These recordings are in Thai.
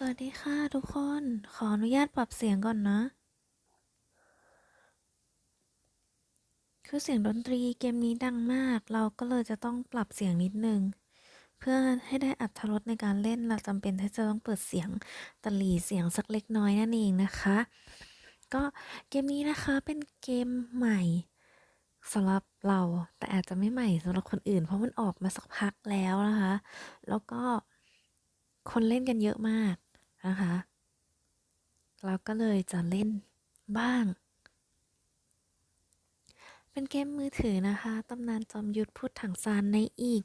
สวัสดีค่ะทุกคน ขออนุญาตปรับเสียงก่อนนะ คือเสียงดนตรีเกมนี้ดังมาก เราก็เลยจะต้องปรับเสียงนิดนึง เพื่อให้ได้อัตรสในการเล่นเราจำเป็นที่จะต้องเปิดเสียงตะหลีเสียงสักเล็กน้อยนั่นเองนะคะ ก็เกมนี้นะคะเป็นเกมใหม่สำหรับเราแต่อาจจะไม่ใหม่สำหรับคนอื่น เพราะมันออกมาสักพักแล้วนะคะ แล้วก็คนเล่นกันเยอะมาก นะคะเราก็เลยจะเล่นบ้าง เป็นเกมมือถือนะคะตำนานจอมยุทธพูดถังซานในอีก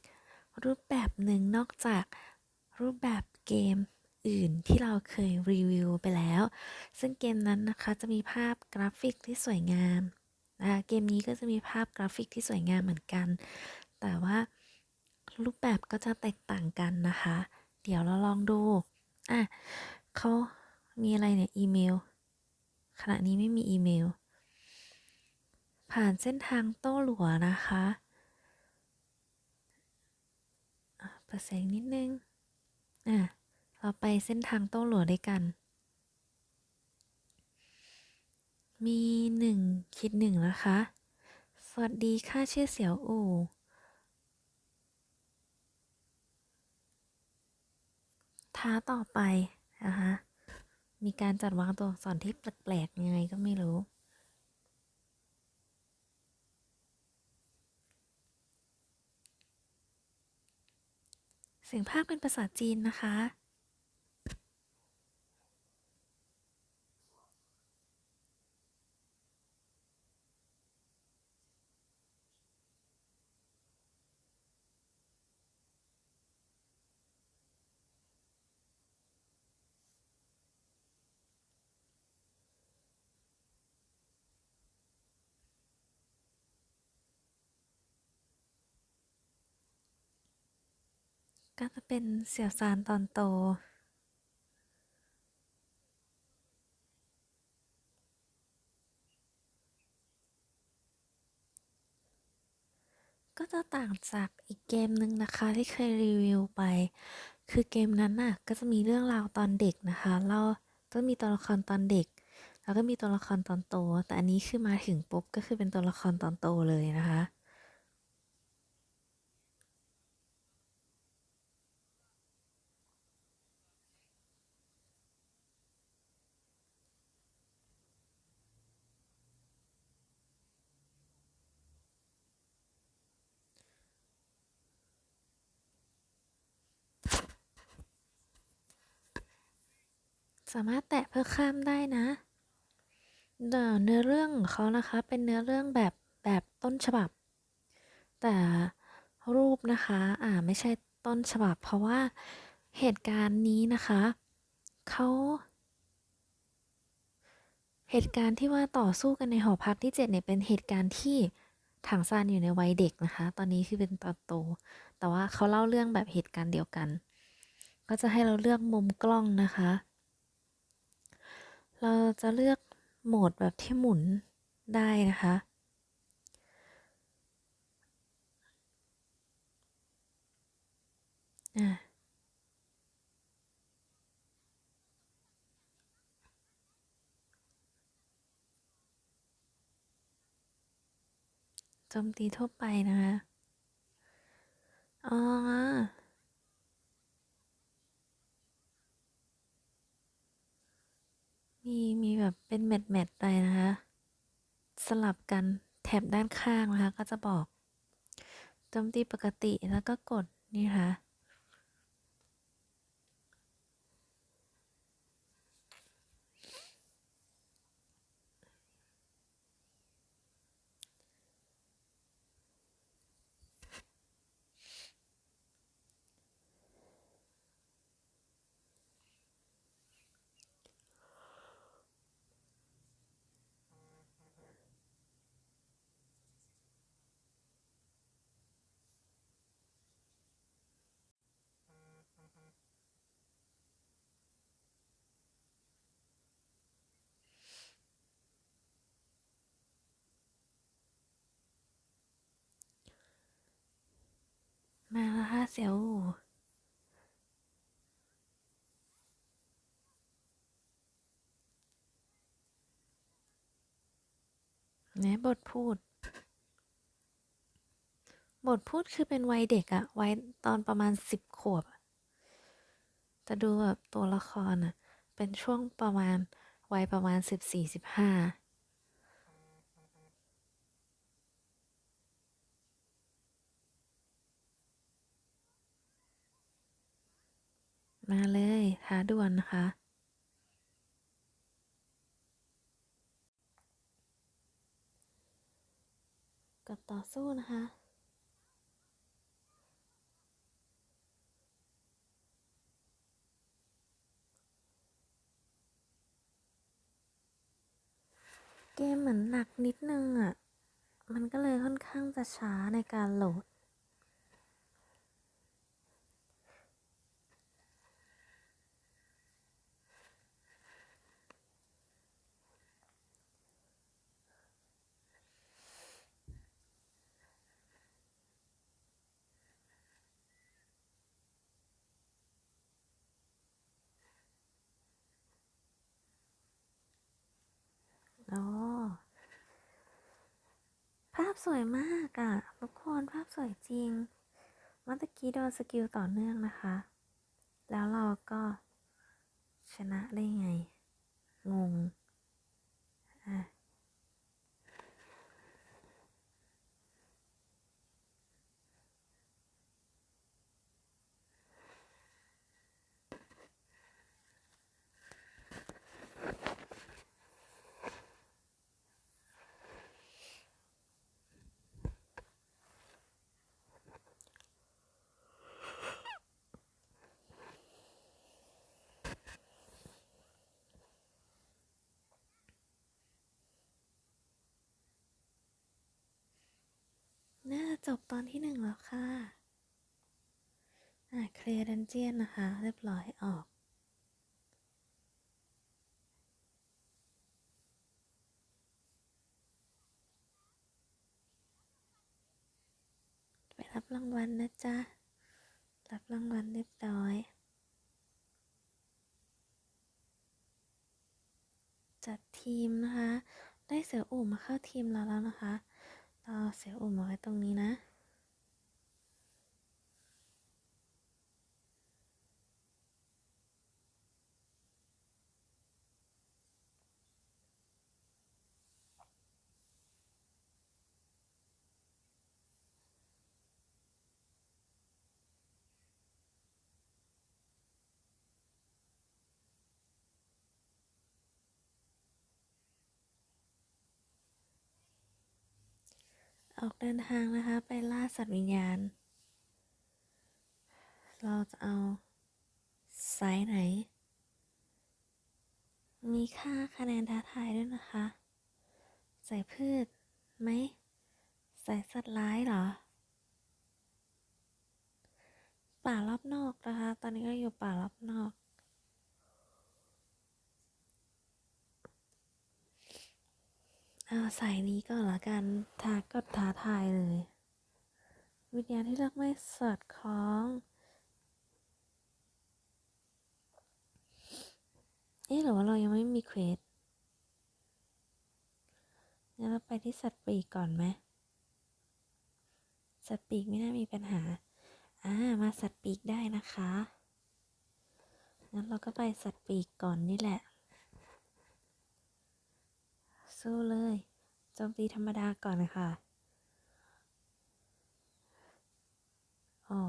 รูปแบบหนึ่งนอกจากรูปแบบเกมอื่นที่เราเคยรีวิวไปแล้ว ซึ่งเกมนั้นนะคะจะมีภาพกราฟิกที่สวยงามนะคะเกมนี้ก็จะมีภาพกราฟิกที่สวยงามเหมือนกัน แต่ว่ารูปแบบก็จะแตกต่างกันนะคะ เดี๋ยวเราลองดู อะเขามีอะไรเนี่ย อีเมล ขณะนี้ไม่มีอีเมล ผ่านเส้นทางโต้หลัวนะคะอะเปิดเสียงนิดนึง อะ เราไปเส้นทางโต้หลัวด้วยกัน มีหนึ่งคิดหนึ่งนะคะ สวัสดีค่ะชื่อเสี่ยวอู่ ค้าต่อไปนะคะมีการจัดวางตัวอักษรที่แปลกๆยังไงก็ไม่รู้ เสียงภาคเป็นภาษาจีนนะคะ ก็จะเป็นเสี่ยวซานตอนโต ก็จะต่างจากอีกเกมหนึ่งนะคะที่เคยรีวิวไป คือเกมนั้นน่ะก็จะมีเรื่องราวตอนเด็กนะคะเราก็มีตัวละครตอนเด็ก แล้วก็มีตัวละครตอนโต แต่อันนี้คือมาถึงปุ๊บก็คือเป็นตัวละครตอนโตเลยนะคะ สามารถแตะเพื่อข้ามได้นะเอ่อเนื้อเรื่องของเขานะคะเป็นเนื้อเรื่องแบบแบบต้นฉบับ แต่รูปนะคะอ่าไม่ใช่ต้นฉบับ เพราะว่าเหตุการณ์นี้นะคะเขาเหตุการณ์ที่ว่าต่อสู้กันในหอพักที่เจ็ดเนี่ยเป็นเหตุการณ์ที่ถังซานอยู่ในวัยเด็กนะคะ ตอนนี้คือเป็นตอนโต แต่ว่าเขาเล่าเรื่องแบบเหตุการณ์เดียวกัน ก็จะให้เราเลือกมุมกล้องนะคะ เราจะเลือกโหมดแบบที่หมุนได้นะคะ โจมตีทั่วไปนะคะ อ๋อ มีมีแบบเป็นแมทแมทไปนะคะ สลับกันแถบด้านข้างนะคะ ก็จะบอกโจมตีปกติแล้วก็กดนี่ค่ะ เซลนะบทพูด บทพูดคือเป็นวัยเด็กอะวัยตอนประมาณสิบขวบจะดูแบบตัวละครอะเป็นช่วงประมาณวัยประมาณสิบสี่สิบห้า มาเลยท้าด่วนนะคะ กับต่อสู้นะคะเกมเหมือนหนักนิดนึงอะ มันก็เลยค่อนข้างจะช้าในการโหลด อ๋อ ภาพสวยมากอะ่ะ ทุกคนภาพสวยจริงเมื่อตะกี้โดนสกิลต่อเนื่องนะคะ แล้วเราก็ชนะได้ไง งง อะ จบตอนที่หนึ่งแล้วค่ะ อะเคลียร์ดันเจียนนะคะ เรียบร้อยออก ไปรับรางวัลนะจ๊ะ รับรางวัลเรียบร้อย จัดทีมนะคะ ได้เสืออุ่มมาเข้าทีมเราแล้วนะคะ เราเอเสียอุ่มเอาไว้ตรงนี้นะ ออกเดินทางนะคะ ไปล่าสัตว์วิญญาณ เราจะเอาไซส์ไหน มีค่าคะแนนท้าทายด้วยนะคะ ใส่พืชไหม ใส่สัตว์ร้ายเหรอ ป่ารอบนอกนะคะ ตอนนี้ก็อยู่ป่ารอบนอก เอาใส่นี้ก็แล้วกันทาก็ท้าทายเลย วิญญาณที่เลือกไม่สอดคล้องเอ๊ะหรือว่าเรายังไม่มีเควสงั้นเราไปที่สัตว์ปีกก่อนไหมสัตว์ปีกไม่น่ามีปัญหา อ่า มาสัตว์ปีกได้นะคะ งั้นเราก็ไปสัตว์ปีกก่อนนี่แหละ สู้เลยโจมตีธรรมดาก่อนนะคะอ๋อ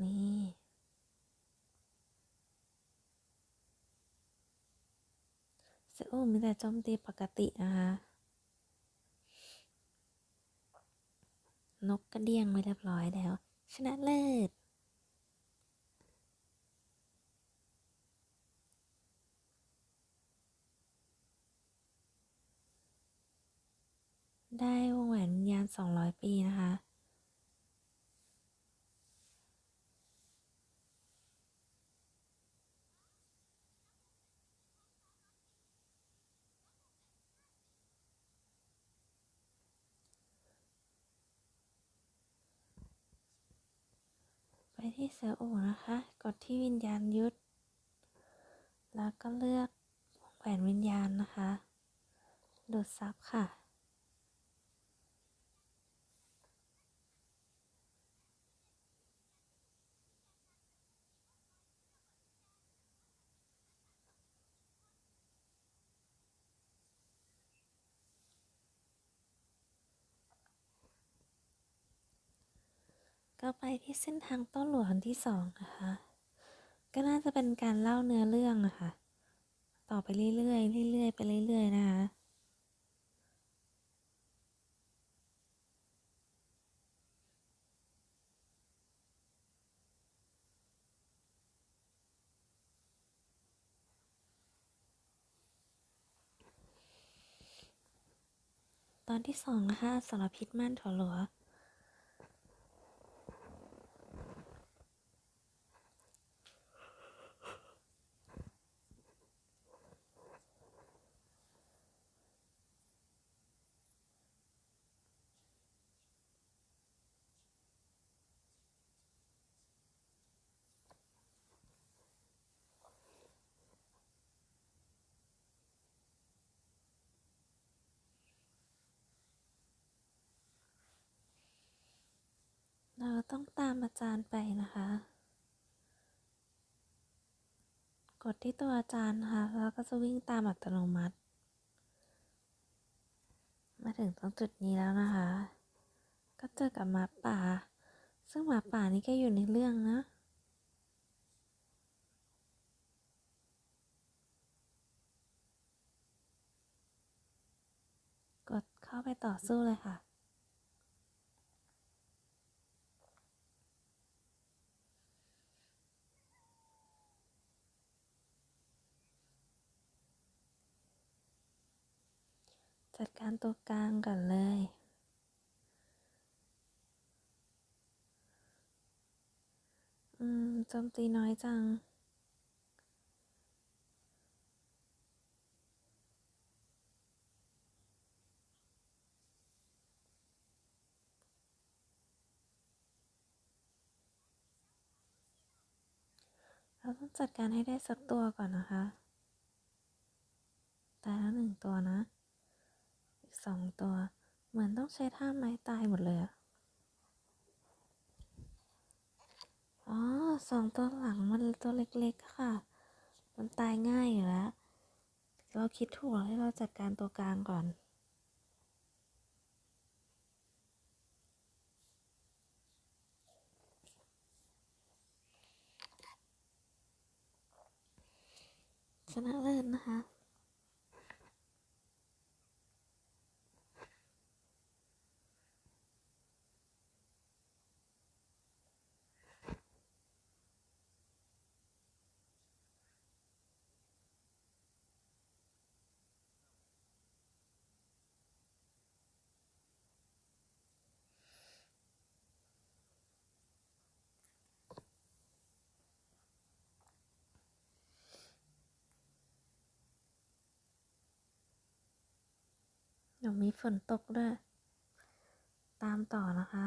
นี่เซโอ้มีแต่โจมตีปกตินะคะ นกกระเดียงไว้เรียบร้อยแล้ว ชนะเลิศได้วงแหวนวิญญาณ200 ปีนะคะ ที่เสือโอนะคะ กดที่วิญญาณยุทธแล้วก็เลือกแหวนวิญญาณนะคะ ดูดซับค่ะ ก็ไปที่เส้นทางต้นหลวงที่สองนะคะ ก็น่าจะเป็นการเล่าเนื้อเรื่องอะค่ะ ต่อไปเรื่อยๆเรื่อยๆไปเรื่อยๆนะคะตอนที่สองนะคะสารพิษม่านถั่วหลัว เราต้องตามอาจารย์ไปนะคะ กดที่ตัวอาจารย์นะคะแล้วก็จะวิ่งตามอัตโนมัติ มาถึงตรงจุดนี้แล้วนะคะ ก็เจอกับหมาป่า ซึ่งหมาป่านี่ก็อยู่ในเรื่องนะกดเข้าไปต่อสู้เลยค่ะ จัดการตัวกลางก่อนเลย อืมโจมตีน้อยจัง เราต้องจัดการให้ได้สักตัวก่อนนะคะ ตายแล้วหนึ่งตัวนะ สองตัว เหมือนต้องใช้ท่าไม้ตายหมดเลยอะอ๋อสองตัวหลังมันตัวเล็กๆค่ะ มันตายง่ายอยู่แล้ว เราคิดถูกให้เราจัดการตัวกลางก่อน ชนะเลิศนะคะ เดี๋ยวมีฝนตกด้วย ตามต่อนะคะ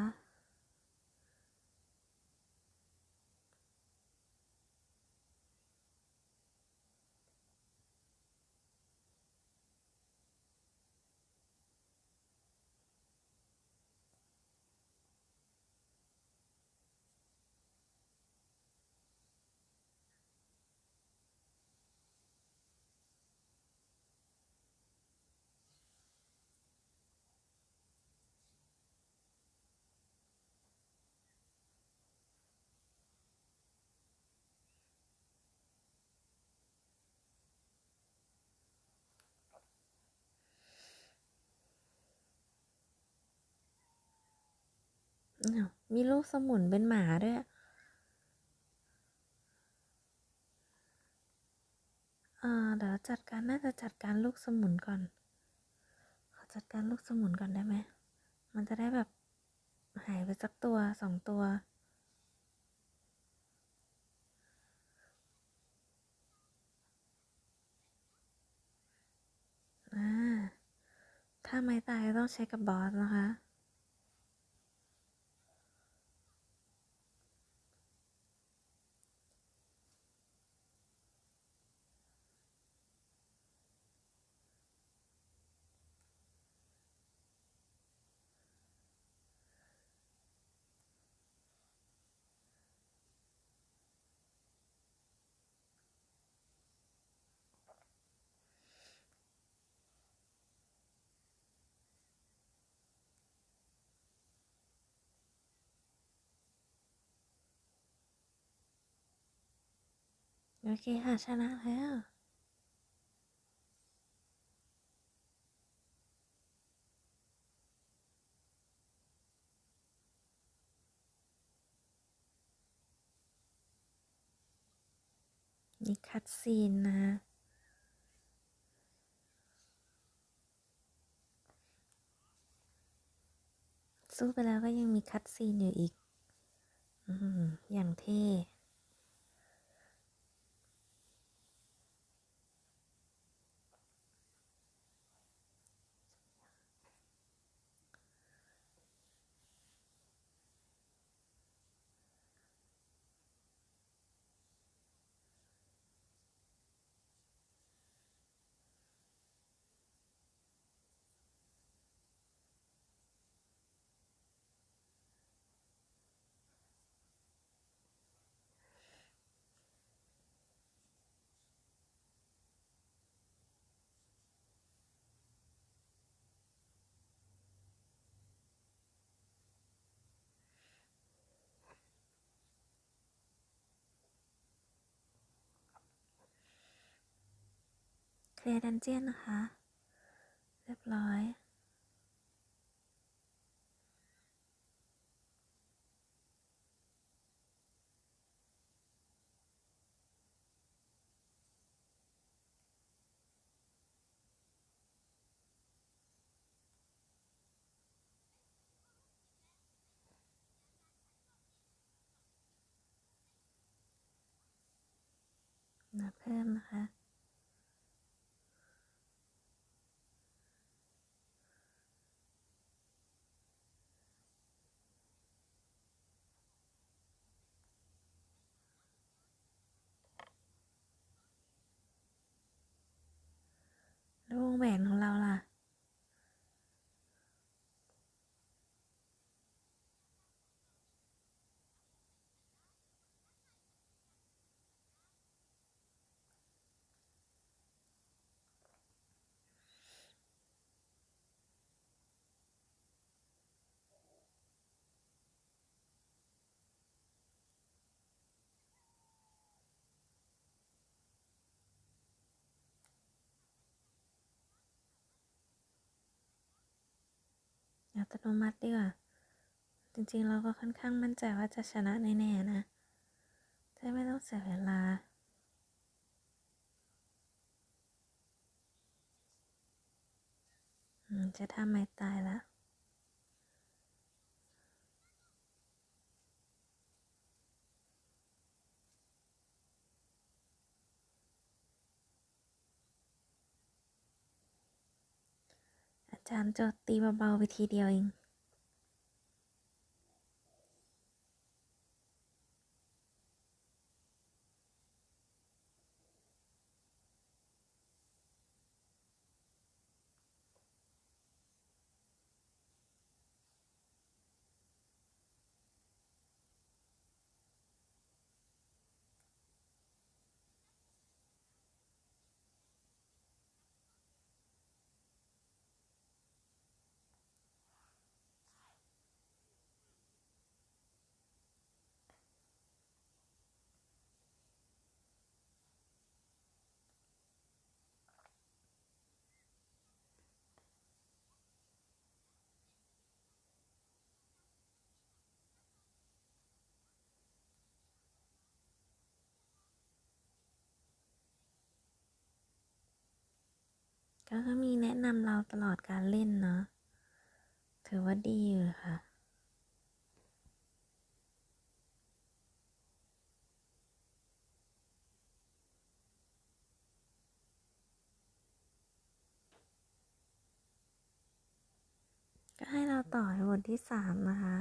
มีลูกสมุนเป็นหมาด้วยเดี๋ยวจัดการน่าจะจัดการลูกสมุนก่อน ขอจัดการลูกสมุนก่อนได้ไหม มันจะได้แบบหายไปสักตัวสองตัว ถ้าไม่ตายต้องใช้กับบอสนะคะ โอเคค่ะชนะแล้วนี่คัดซีนนะ สู้ไปแล้วก็ยังมีคัดซีนอยู่อีก อืมอย่างเท่ ลียร์ดันเจียนนะคะ เรียบร้อยมาเพิ่มนะคะ ววงแหวนของเราล่ะ อัตโนมัติดีกว่า จริงๆ เราก็ค่อนข้างมั่นใจว่าจะชนะแน่ๆนะจะไม่ต้องเสียเวลาจะทำไม่ตายแล้ว จานโจตีเบาๆไปทีเดียวเอง ก็ก็มีแนะนำเราตลอดการเล่นเนาะ ถือว่าดีอยู่ค่ะ ก็ให้เราต่อในบทที่สามนะคะ